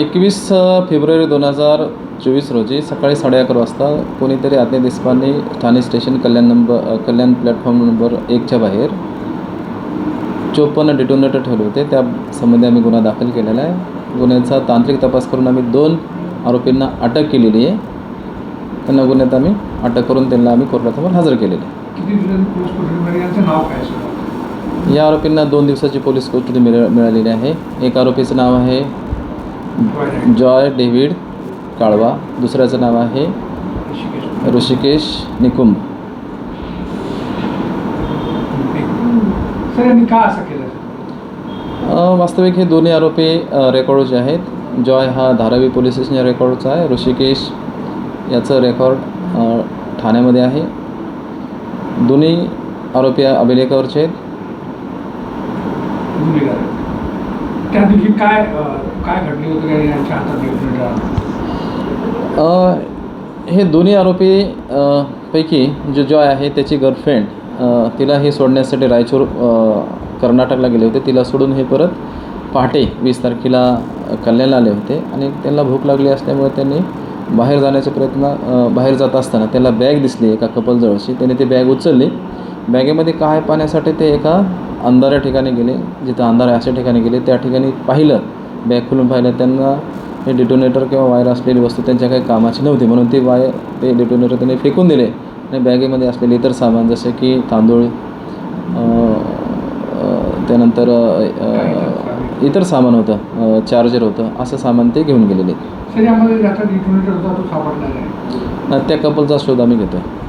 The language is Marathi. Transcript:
एकवीस फेब्रुवारी दोन हजार चोवीस रोजी सकाळी साडे अकरा वाजता कोणीतरी Adnya Deshpande Thane station Kalyan number Kalyan platform number एकच्या बाहेर चोपन्न डिटोनेटर ठेवले होते. त्या संबंधी आम्ही गुन्हा दाखल केलेला आहे. गुन्ह्याचा तांत्रिक तपास करून आम्ही दोन आरोपींना अटक केलेली आहे. त्यांना गुन्ह्यात आम्ही अटक करून त्यांना आम्ही कोर्टासमोर हजर केलेले आहे. या आरोपींना दोन दिवसाची पोलीस कोठडी मिळ मिळालेली आहे. एक आरोपीचं नाव आहे जॉय डेव्हिड काळवा. दुसऱ्याचं नाव आहे ऋषिकेश निकुंभ. वास्तविक हे दोन्ही आरोपी अ, रेकॉर्डचे आहेत. जॉय हा धारावी पोलीस स्टेशनच्या रेकॉर्डचा आहे. ऋषिकेश याचं रेकॉर्ड ठाण्यामध्ये आहे. दोन्ही आरोपी अभिलेखावरचे आहेत. गुन्हेगार त्या दिवशी काय काय घडली होती आणि यांच्या हातात हे दोन्ही आरोपी पैकी जो जॉय आहे त्याची गर्लफ्रेंड तिला हे सोडण्यासाठी रायचूर कर्नाटकला गेले होते. तिला सोडून हे परत पहाटे वीस तारखेला कल्याणला आले होते आणि त्यांना भूक लागली असल्यामुळे त्यांनी बाहेर जाण्याचा प्रयत्न बाहेर जात असताना त्याला बॅग दिसली एका कपलजवळची. त्याने ती बॅग उचलली. बॅगेमध्ये काय पाण्यासाठी ते एका अंधाऱ्या ठिकाणी गेले जिथं अंधार आहे अशा ठिकाणी गेले त्या ठिकाणी पाहिलं बॅग खोलून पाहिलं त्यांना हे डिटोनेटर किंवा वायर असलेली वस्तू त्यांच्या काही कामाची नव्हती. म्हणून ती वायर ते डिटोनेटर त्यांनी फेकून दिले आणि बॅगेमध्ये असलेले इतर सामान जसे की तांदूळ त्यानंतर इतर सामान होतं चार्जर होतं असं सामान ते घेऊन गेलेले. त्या कपलचा शोध आम्ही घेतो आहे